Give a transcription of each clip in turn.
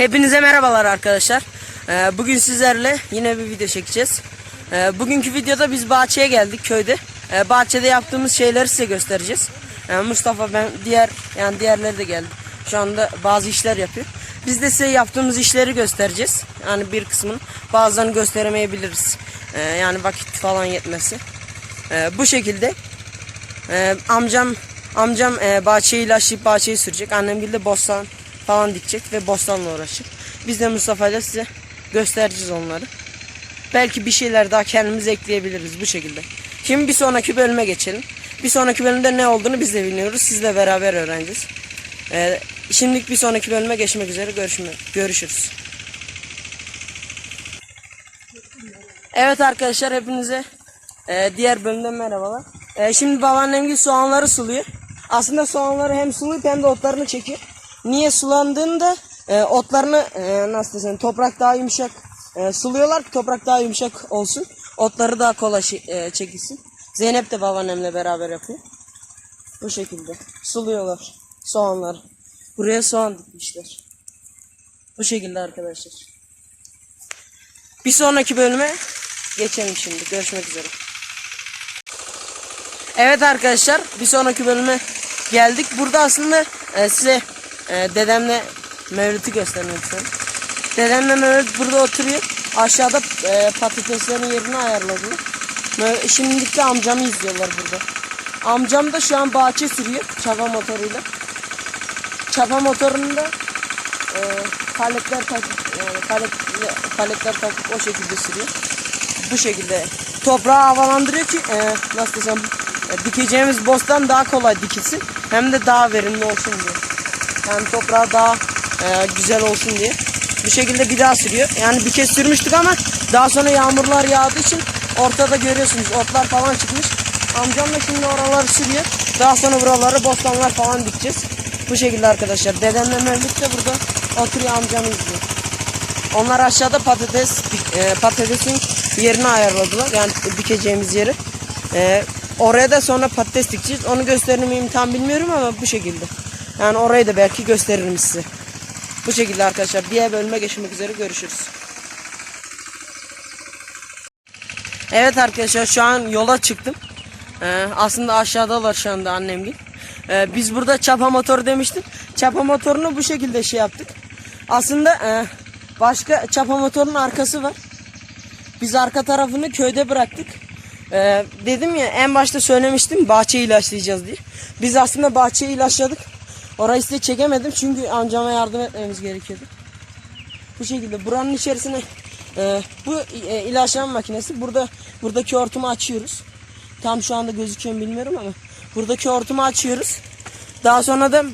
Hepinize merhabalar arkadaşlar. Ee, bugün sizlerle yine bir video çekeceğiz. Ee, bugünkü videoda biz bahçeye geldik köyde. Ee, bahçede yaptığımız şeyleri size göstereceğiz. Ee, Mustafa ben diğer yani diğerleri de geldi. Şu anda bazı işler yapıyor. Biz de size yaptığımız işleri göstereceğiz. Yani bir kısmını bazılarını gösteremeyebiliriz. Yani vakit falan yetmesi. Bu şekilde amcam amcam e, bahçeyi ilaçlayıp bahçeyi sürecek. Annem bir de bostan falan dikecek ve bostanla uğraşacak. Biz de Mustafa ile size göstereceğiz onları. Belki bir şeyler daha kendimiz ekleyebiliriz bu şekilde. Şimdi bir sonraki bölüme geçelim. Bir sonraki bölümde ne olduğunu biz de bilmiyoruz. Sizle beraber öğreneceğiz. Ee, şimdilik bir sonraki bölüme geçmek üzere görüşme, görüşürüz. Evet arkadaşlar hepinize e, diğer bölümden merhabalar. E, şimdi babaannem gibi soğanları suluyor. Aslında soğanları hem sulayıp hem de otlarını çekiyor. Niye sulandığında e, otlarını e, nasıl desem toprak daha yumuşak e, suluyorlar ki toprak daha yumuşak olsun. Otları daha kolay şe- e, çekilsin. Zeynep de babaannemle beraber yapıyor. Bu şekilde suluyorlar soğanları. Buraya soğan dikmişler. Bu şekilde arkadaşlar. Bir sonraki bölüme geçelim şimdi. Görüşmek üzere. Evet arkadaşlar bir sonraki bölüme geldik. Burada aslında e, size e, dedemle Mevlüt'ü göstermek istiyorum. Dedemle Mevlüt burada oturuyor. Aşağıda e, patateslerin yerini ayarladılar. Mev- Şimdilik amcamı izliyorlar burada. Amcam da şu an bahçe sürüyor çapa motoruyla. Çapa motorunda e, paletler takıp yani palet, paletler takıp o şekilde sürüyor. Bu şekilde toprağı havalandırıyor ki e, nasıl desem e, dikeceğimiz bostan daha kolay dikilsin hem de daha verimli olsun diye. Yani toprağı daha e, güzel olsun diye. Bu şekilde bir daha sürüyor. Yani bir kez sürmüştük ama daha sonra yağmurlar yağdığı için ortada görüyorsunuz otlar falan çıkmış. Amcam da şimdi oraları sürüyor. Daha sonra buraları bostanlar falan dikeceğiz. Bu şekilde arkadaşlar. Dedemle Mevlüt de burada oturuyor amcamı izliyor. Onlar aşağıda patates e, patatesin yerini ayarladılar. Yani dikeceğimiz yeri. E, oraya da sonra patates dikeceğiz. Onu gösterir miyim tam bilmiyorum ama bu şekilde. Yani orayı da belki gösteririm size. Bu şekilde arkadaşlar. Diğer bölüme geçmek üzere görüşürüz. Evet arkadaşlar şu an yola çıktım. Ee, aslında aşağıdalar şu anda annemgil. Ee, biz burada çapa motoru demiştim. Çapa motorunu bu şekilde şey yaptık. Aslında e, başka çapa motorunun arkası var. Biz arka tarafını köyde bıraktık. Ee, dedim ya en başta söylemiştim bahçeyi ilaçlayacağız diye. Biz aslında bahçeyi ilaçladık. Orayı size çekemedim çünkü amcama yardım etmemiz gerekiyordu. Bu şekilde buranın içerisine e, bu e, ilaçlama makinesi burada buradaki hortumu açıyoruz. Tam şu anda gözüküyor bilmiyorum ama buradaki hortumu açıyoruz. Daha sonra da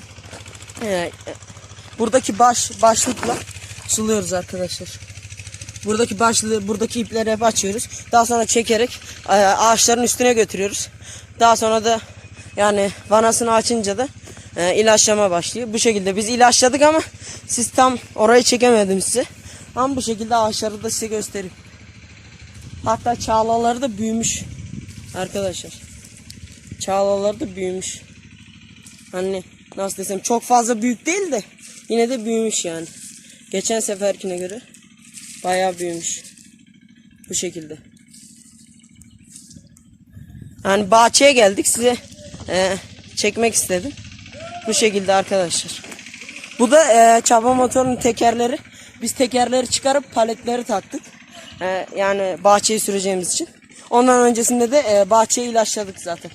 e, buradaki baş başlıkla suluyoruz arkadaşlar. Buradaki başlığı, buradaki ipleri hep açıyoruz. Daha sonra çekerek e, ağaçların üstüne götürüyoruz. Daha sonra da yani vanasını açınca da e, ilaçlama başlıyor. Bu şekilde biz ilaçladık ama siz tam orayı çekemedim size. Ama bu şekilde ağaçları da size göstereyim. Hatta çağlaları da büyümüş arkadaşlar. Çağlaları da büyümüş. Hani nasıl desem çok fazla büyük değil de yine de büyümüş yani. Geçen seferkine göre bayağı büyümüş. Bu şekilde. Yani bahçeye geldik size e, çekmek istedim. Bu şekilde arkadaşlar. Bu da e, çaba motorunun tekerleri. Biz tekerleri çıkarıp paletleri taktık. E, yani bahçeyi süreceğimiz için. Ondan öncesinde de e, bahçeyi ilaçladık zaten.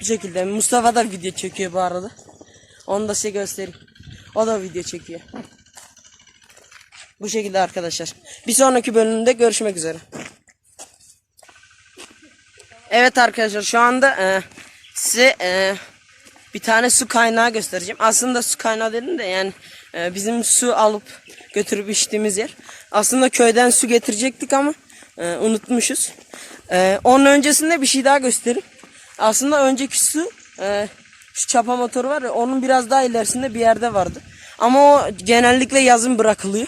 Bu şekilde. Mustafa da video çekiyor bu arada. Onu da size göstereyim. O da video çekiyor. Bu şekilde arkadaşlar. Bir sonraki bölümde görüşmek üzere. Evet arkadaşlar şu anda e, size e, bir tane su kaynağı göstereceğim. Aslında su kaynağı dedim de yani e, bizim su alıp götürüp içtiğimiz yer. Aslında köyden su getirecektik ama e, unutmuşuz. E, onun öncesinde bir şey daha göstereyim. Aslında önceki su e, şu çapa motoru var ya onun biraz daha ilerisinde bir yerde vardı. Ama o genellikle yazın bırakılıyor.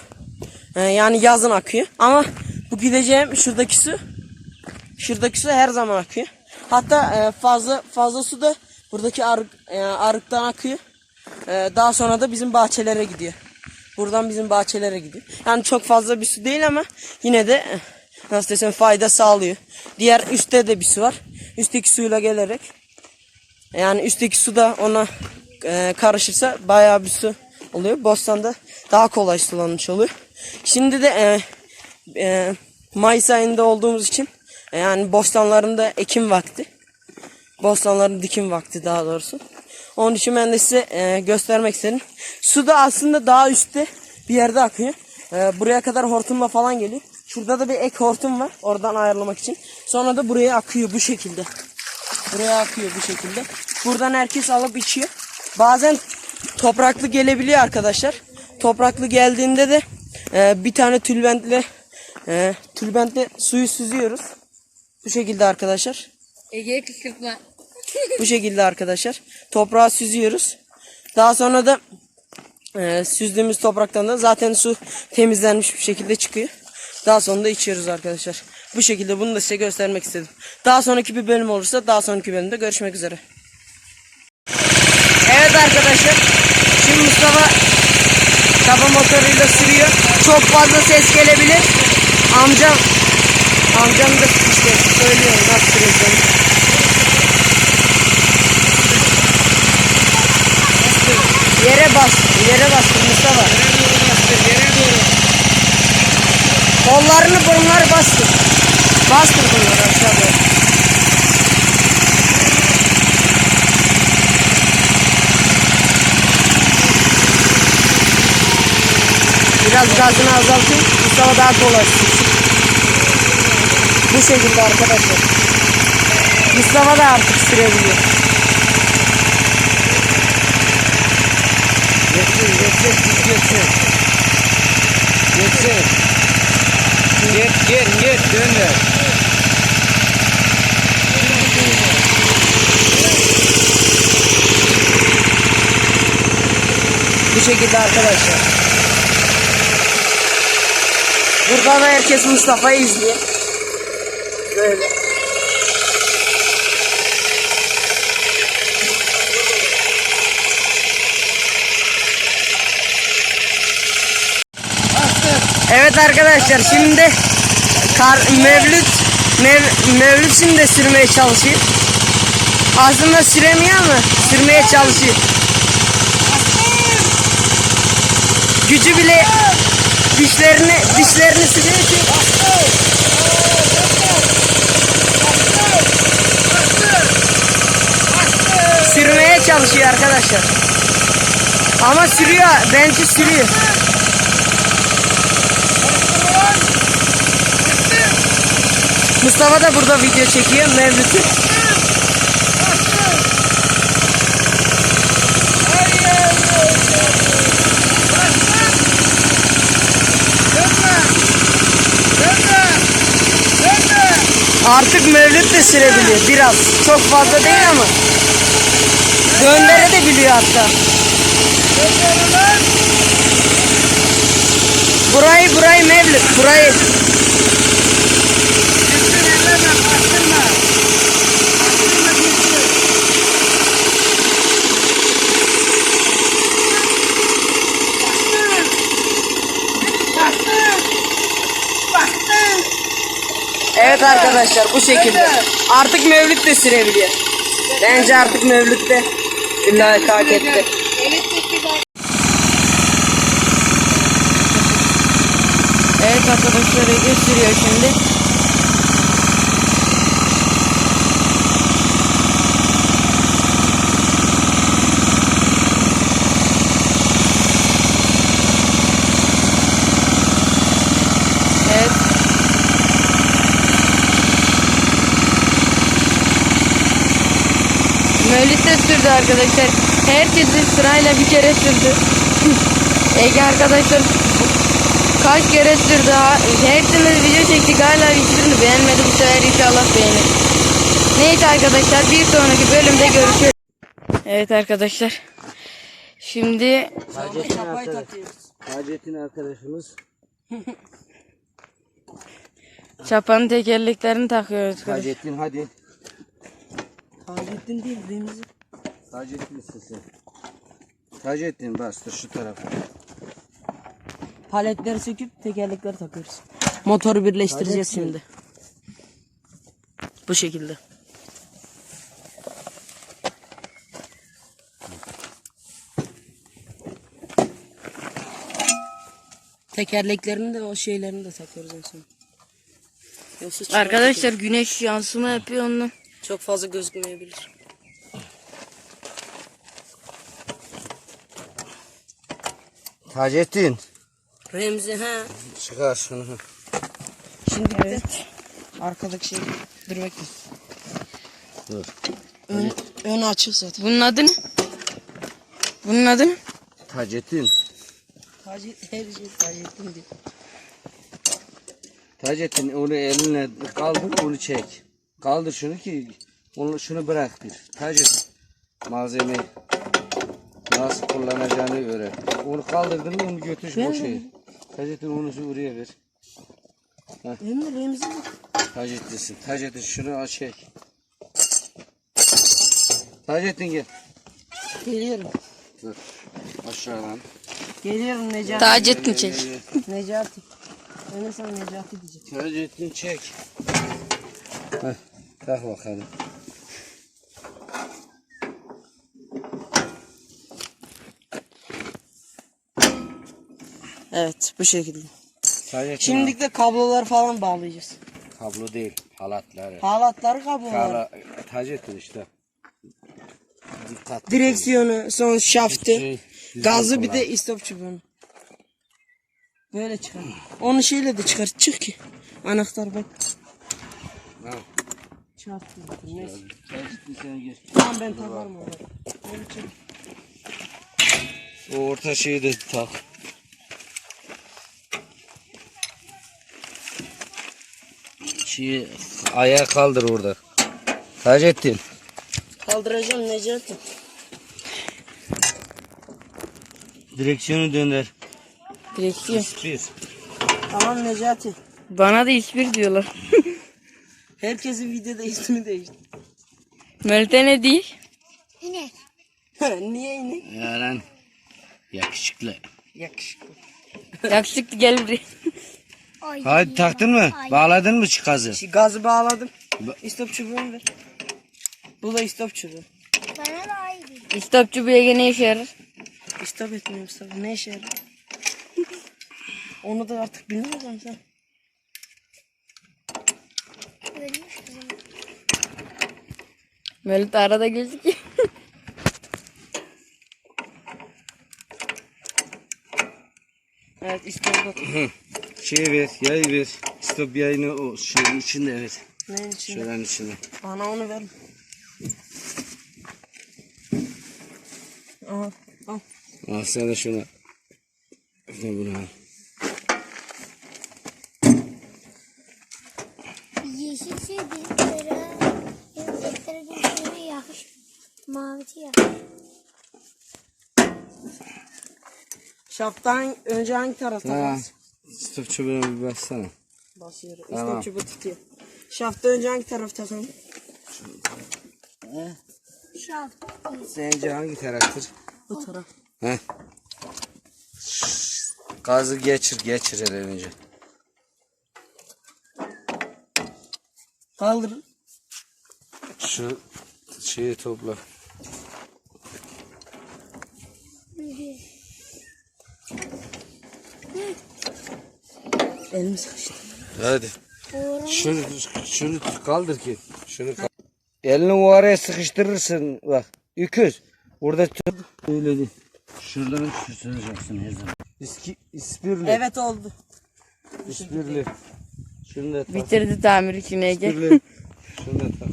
E, yani yazın akıyor. Ama bu gideceğim şuradaki su Şuradaki su her zaman akıyor. Hatta e, fazla fazla su da buradaki arık, e, arıktan akıyor. E, daha sonra da bizim bahçelere gidiyor. buradan bizim bahçelere gidiyor. Yani çok fazla bir su değil ama yine de eh, nasıl desem fayda sağlıyor. Diğer üstte de bir su var. Üstteki suyla gelerek yani üstteki su da ona e, karışırsa bayağı bir su oluyor. Bostanda daha kolay sulanmış oluyor. Şimdi de e, e, Mayıs ayında olduğumuz için e, yani bostanlarında ekim vakti. Bostanların dikim vakti daha doğrusu. Onun için ben de size e, göstermek istedim. Su da aslında daha üstte bir yerde akıyor. E, buraya kadar hortumla falan geliyor. Şurada da bir ek hortum var. Oradan ayarlamak için. Sonra da buraya akıyor bu şekilde. Buraya akıyor bu şekilde. Buradan herkes alıp içiyor. Bazen topraklı gelebiliyor arkadaşlar. Topraklı geldiğinde de e, bir tane tülbentle e, tülbentle suyu süzüyoruz. Bu şekilde arkadaşlar. Ege'ye kışkırtma. Bu şekilde arkadaşlar. Toprağı süzüyoruz. Daha sonra da e, süzdüğümüz topraktan da zaten su temizlenmiş bir şekilde çıkıyor. Daha sonra da içiyoruz arkadaşlar. Bu şekilde bunu da size göstermek istedim. Daha sonraki bir bölüm olursa daha sonraki bölümde görüşmek üzere. Evet arkadaşlar. Şimdi Mustafa çapa motoruyla sürüyor. Çok fazla ses gelebilir. Amcam amcam da işte söylüyor nasıl süreceğini. Yere yere bastır Mustafa. Kollarını bunlar bastır. Bastır bunları aşağı doğru. Biraz gazını azaltayım. Mustafa daha sürsün. Bu şekilde arkadaşlar. Mustafa da artık sürebiliyor. Geçsin, geçsin, git geçsin. Geçsin. Git, git, git, dön ver. Bu şekilde arkadaşlar. Burada da herkes Mustafa'yı izliyor. Böyle. Evet arkadaşlar şimdi kar, Mevlüt Mev, Mevlüt şimdi de sürmeye çalışıyor. Aslında süremiyor ama sürmeye çalışıyor. Gücü bile dişlerini dişlerini sürüyor ki sürmeye çalışıyor arkadaşlar. Ama sürüyor, bence sürüyor. Mustafa da burada video çekiyor Mevlüt'ü. Artık Mevlüt de sürebiliyor biraz. Çok fazla değil ama. Döndere de biliyor hatta. Burayı burayı Mevlüt burayı. Evet arkadaşlar bu şekilde. Artık Mevlüt de sürebiliyor. Bence artık Mevlüt de illa hak etti. Evet arkadaşlar Ege sürüyor şimdi. Evet. De sürdü arkadaşlar. Herkesi sırayla bir kere sürdü. Ege arkadaşlar kaç kere sürdü. Ha- Hepsimiz video çektik hala hiçbirini beğenmedi. Bu sefer inşallah beğenir. Neyse arkadaşlar bir sonraki bölümde görüşürüz. Evet arkadaşlar. Şimdi Hacettin, arkadaş, Hacettin arkadaşımız. çapanın tekerleklerini takıyoruz. Hacettin hadi. Hacettin değil Remzi. Hacettin sesi. Hacettin bastır şu tarafa. Paletleri söküp tekerlekleri takıyoruz. Motoru birleştireceğiz şimdi. Bu şekilde. Tekerleklerini de o şeylerini de takıyoruz en son. Yoksa Arkadaşlar güneş yansıma yapıyor ondan. Çok fazla gözükmeyebilir. Taceddin. Remzi ha. Çıkar şunu. Şimdi bir de arkadaki şey dur bakayım. Dur. Ön, ön açık zaten. Bunun adı ne? Bunun adı ne? Taceddin. Taci, her şey Taceddin diyor. Taceddin onu elinle kaldır onu çek. Kaldır şunu ki onu şunu bırak bir. Taceddin. Malzemeyi nasıl kullanacağını öğren. Onu kaldırdın mı onu götür o şeyi. Taceddin onu şu oraya ver. De Remzi mi? Taceddin'sin. Taceddin şunu aç çek. Taceddin gel. Geliyorum. Dur. Aşağıdan. Geliyorum Necati. Taceddin çek. Necati. Ben de sana Necati diyeceğim. Taceddin çek. Tak bakalım. Evet bu şekilde. Taceddin Şimdi de kablolar falan bağlayacağız. kablo değil, halatları. Halatları kablolar. Hala Taceddin işte. Dikkat. Direksiyonu, son şaftı, Şey, düzgün gazı bir kullan. de istop çubuğunu. Böyle çıkar. Onu şeyle de çıkar. Çık ki. Anahtar bak. Ha. Çarptı. Neyse. Taceddin sen gir. Tamam ben takarım onu. Çek. O orta şeyi de tak. Şeyi ayağa kaldır orada. Taceddin. Kaldıracağım Necati. Direksiyonu dönder. Direksiyon. Bir. Tamam Necati. Bana da ispir diyorlar. Herkesin videoda ismi değişti. Melite ne değil? Niye yine? Yaran. Yakışıklı. Yakışıklı. Yakışıklı gel buraya. Hadi taktın mı? Bağladın mı çıkazı? Şimdi gazı bağladım. Ba- İstop çubuğunu ver. Bu da istop çubuğu. Bana da aynı. İstop çubuğu ne işe yarar? İstop etmiyorum istop. Ne işe yarar? Onu da artık bilmiyorum sen. Ölmüş kızım. Melite arada gözüküyor. Evet istop. Şey ver, yay ver. Stop yayını o şeyin içinde ver. Neyin içinde? Şuranın içinde. Bana onu ver. Al. Al. Al sen de şunu. Ne bunu al. Yeşil şey bizlere, bizlere bizlere yakış. Mavisi yakış. Şaptan önce hangi tarafta Ha. bas? Stop çubuğuna bir bassana. Basıyorum. Tamam. İstop çubuğu tutuyor. Şafta önce hangi tarafta takalım? Şaf. Sence hangi taraftır? Bu taraf. Heh. Gazı geçir, geçir hele önce. Kaldırın. Şu şeyi topla. Elim sıkıştı. Hadi. Şunu, şunu kaldır ki. Şunu kaldır. Elini o araya sıkıştırırsın. Bak. Öküz. Burada tut. Öyle değil. Şuradan tutacaksın her zaman. İski, ispirli. Evet oldu. İspirli. Şunu da tak. Bitirdi tamir için Ege. İspirli. Şunu da tak.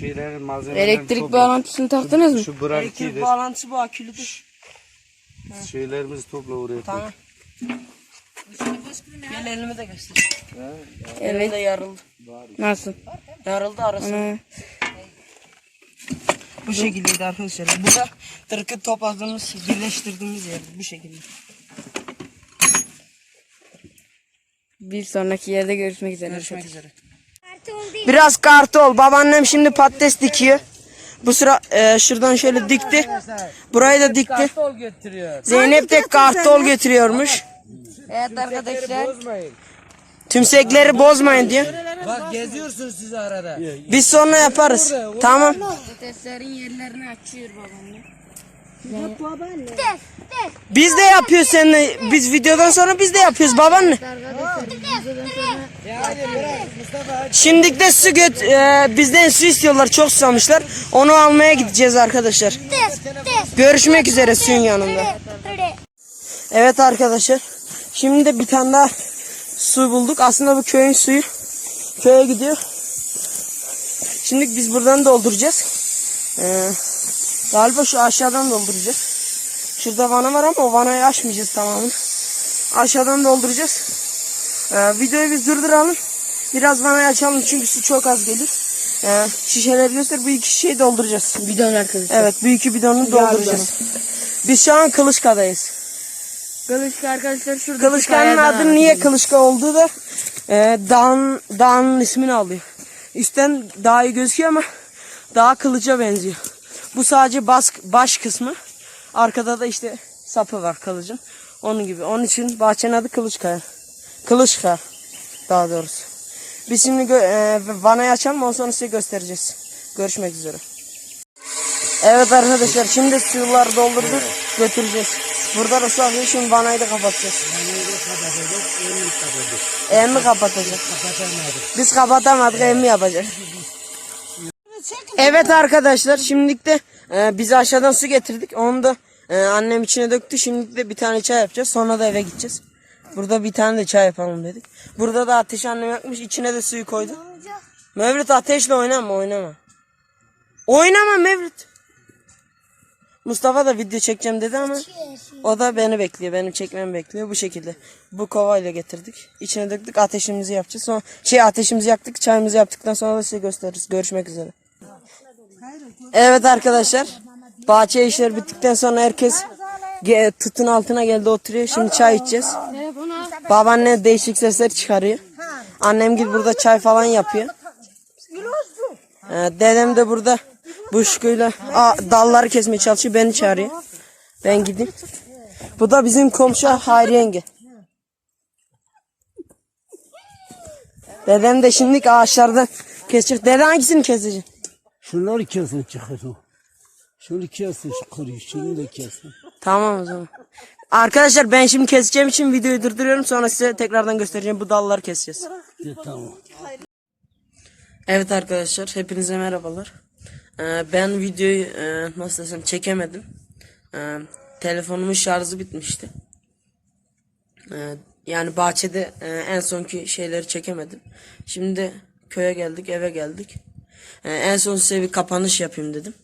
Şeylerin malzemelerini Elektrik topla. bağlantısını taktınız mı? Şu Elektrik brankidir. bağlantısı bu akülüdür. Şeylerimizi topla oraya. Tamam. Gel elimi de göster. Elim Evet. de yarıldı. Nasıl? Yarıldı arası. Ana. Bu şekildeydi arkadaşlar. Bu da tırkı topladığımız, birleştirdiğimiz yer. Bu şekilde. Bir sonraki yerde görüşmek üzere. Görüşmek üzere. Biraz kartol. Babaannem şimdi patates dikiyor. Bu sıra e, şuradan şöyle dikti. Burayı da dikti. Kartol getiriyor. Zeynep de kartol getiriyormuş. Evet arkadaşlar. Tümsekleri bozmayın diyor. Bak geziyorsunuz siz arada. Biz sonra yaparız. Tamam. Testlerin yerlerini açıyor babaanne. Biz de yapıyoruz seninle. Biz videodan sonra biz de yapıyoruz babaanne. Arkadaşlar videodan sonra Ya hadi bırak Mustafa hadi. Şimdi de su göt e, bizden su istiyorlar. Çok susamışlar. Onu almaya gideceğiz arkadaşlar. Görüşmek üzere suyun yanında. Evet arkadaşlar. Şimdi de bir tane daha su bulduk. Aslında bu köyün suyu. Köye gidiyor. Şimdi biz buradan dolduracağız. Ee, galiba şu aşağıdan dolduracağız. Şurada vana var ama o vanayı açmayacağız tamamını. Aşağıdan dolduracağız. Ee, videoyu biz durduralım. Biraz vanayı açalım çünkü su çok az gelir. Ee, şişeleri göster. Bu iki şişeyi dolduracağız. bidon arkadaşlar. Evet bu iki bidonu dolduracağız. Biz şu an Kılıçka'dayız. Kılıçka arkadaşlar şurada. Kılıçka'nın adı niye Kılıçka olduğu da e, dağın, dağın ismini alıyor. Üstten daha iyi gözüküyor ama daha kılıca benziyor. Bu sadece bas, baş kısmı. Arkada da işte sapı var kılıcın. Onun gibi. Onun için bahçenin adı Kılıçkaya. Kılıçka daha doğrusu. Biz şimdi e, vanayı açalım ondan sonra size göstereceğiz. Görüşmek üzere. Evet arkadaşlar şimdi suları doldurduk götüreceğiz. Burada da su şimdi vanayı da kapatacağız. Emmi kapatacak. Biz kapatamadık emmi Evet arkadaşlar şimdilik de e, biz aşağıdan su getirdik. Onu da e, annem içine döktü. Şimdi de bir tane çay yapacağız. Sonra da eve gideceğiz. Burada bir tane de çay yapalım dedik. Burada da ateş annem yakmış. içine de suyu koydu. Mevlüt ateşle oynama oynama. Oynama Mevlüt. Mustafa da video çekeceğim dedi ama o da beni bekliyor. Benim çekmemi bekliyor bu şekilde. Bu kovayla getirdik. İçine döktük ateşimizi yapacağız. Sonra şey ateşimizi yaktık. Çayımızı yaptıktan sonra da size gösteririz. Görüşmek üzere. Evet arkadaşlar. Bahçe işleri bittikten sonra herkes tutun altına geldi oturuyor. Şimdi çay içeceğiz. Babaanne değişik sesler çıkarıyor. Annem gibi burada çay falan yapıyor. Ee, dedem de burada buşkuyla aa, dalları kesmeye çalışıyor. Beni çağırıyor. Ben gideyim. Bu da bizim komşu Hayri yenge. Dedem de şimdi ağaçlarda kesecek. Dede hangisini kesecek? Şunları kesin çıkarın. Şunu kesin şu kuruyu, şunu da kesin. Tamam o zaman. Arkadaşlar ben şimdi keseceğim için videoyu durduruyorum. Sonra size tekrardan göstereceğim. Bu dalları keseceğiz. De, tamam. Evet arkadaşlar hepinize merhabalar. Ee, ben videoyu e, nasıl desem çekemedim. Ee, telefonumun şarjı bitmişti. Ee, yani bahçede e, en sonki şeyleri çekemedim. Şimdi köye geldik eve geldik. En son size bir kapanış yapayım dedim.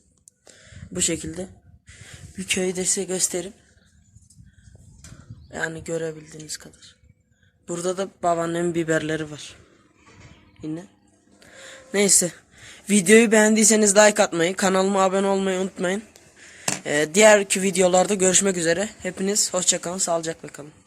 Bu şekilde. Bir köyü de size göstereyim. Yani görebildiğiniz kadar. Burada da babaannemin biberleri var. Yine. Neyse. Videoyu beğendiyseniz like atmayı, kanalıma abone olmayı unutmayın. Ee, diğerki videolarda görüşmek üzere. Hepiniz hoşçakalın, sağlıcakla kalın.